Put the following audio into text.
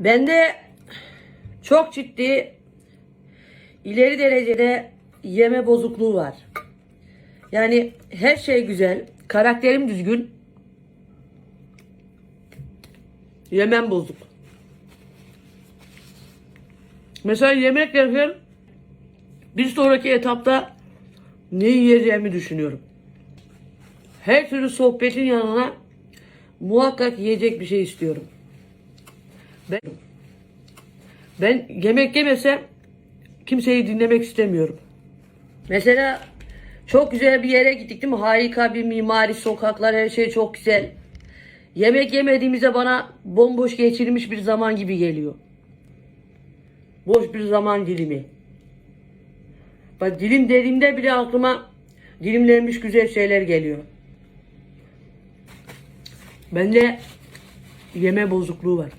Bende çok ciddi ileri derecede yeme bozukluğu var. Yani her şey güzel, karakterim düzgün. Yemem bozuk. Mesela yemek yerken bir sonraki etapta ne yiyeceğimi düşünüyorum. Her türlü sohbetin yanına muhakkak yiyecek bir şey istiyorum. Ben, ben yemek yemesem kimseyi dinlemek istemiyorum. Mesela çok güzel bir yere gittik değil mi? Harika bir mimari, sokaklar, her şey çok güzel. Yemek yemediğimizde bana bomboş geçirilmiş bir zaman gibi geliyor. Boş bir zaman dilimi. Bak dilim dediğimde bile aklıma dilimlenmiş güzel şeyler geliyor. Bende yeme bozukluğu var.